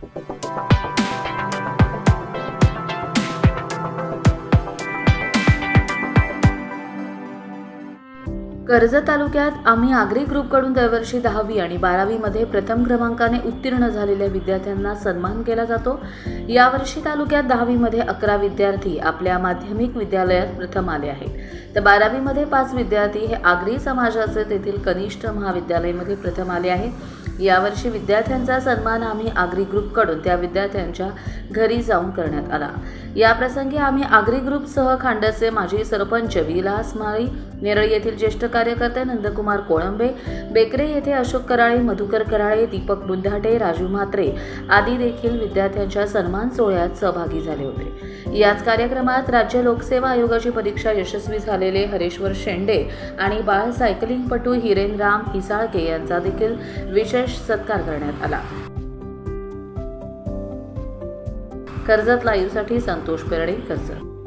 कर्जत तालुक्यात आम्ही आगरी ग्रुपकडून दरवर्षी दहावी आणि बारावीमध्ये प्रथम क्रमांकाने उत्तीर्ण झालेल्या विद्यार्थ्यांना सन्मान केला जातो. यावर्षी तालुक्यात दहावीमध्ये अकरा विद्यार्थी आपल्या माध्यमिक विद्यालयात प्रथम आले आहेत. तर बारावीमध्ये पाच विद्यार्थी हे आगरी समाजाचे तेथील कनिष्ठ महाविद्यालयामध्ये प्रथम आले आहेत. यावर्षी विद्यार्थ्यांचा सन्मान आम्ही आगरी ग्रुपकडून त्या विद्यार्थ्यांच्या घरी जाऊन करण्यात आला. याप्रसंगी आम्ही आगरी ग्रुपसह खांडचे माजी सरपंच विलास माळी नेरळ येथील ज्येष्ठ कार्यकर्ते नंदकुमार कोळंबे बेकरे येथे अशोक कराळे मधुकर कराळे दीपक बुंधाटे राजू म्हात्रे आदी देखील विद्यार्थ्यांच्या सन्मान सोहळ्यात सहभागी झाले होते. याच कार्यक्रमात राज्य लोकसेवा आयोगाची परीक्षा यशस्वी झालेले हरेश्वर शेंडे आणि बाळ सायकलिंगपटू हिरेनराम हिसाळके यांचा देखील विशेष सत्कार करण्यात आला. कर्जत लाईव्हसाठी संतोष पेरडे कर्जत.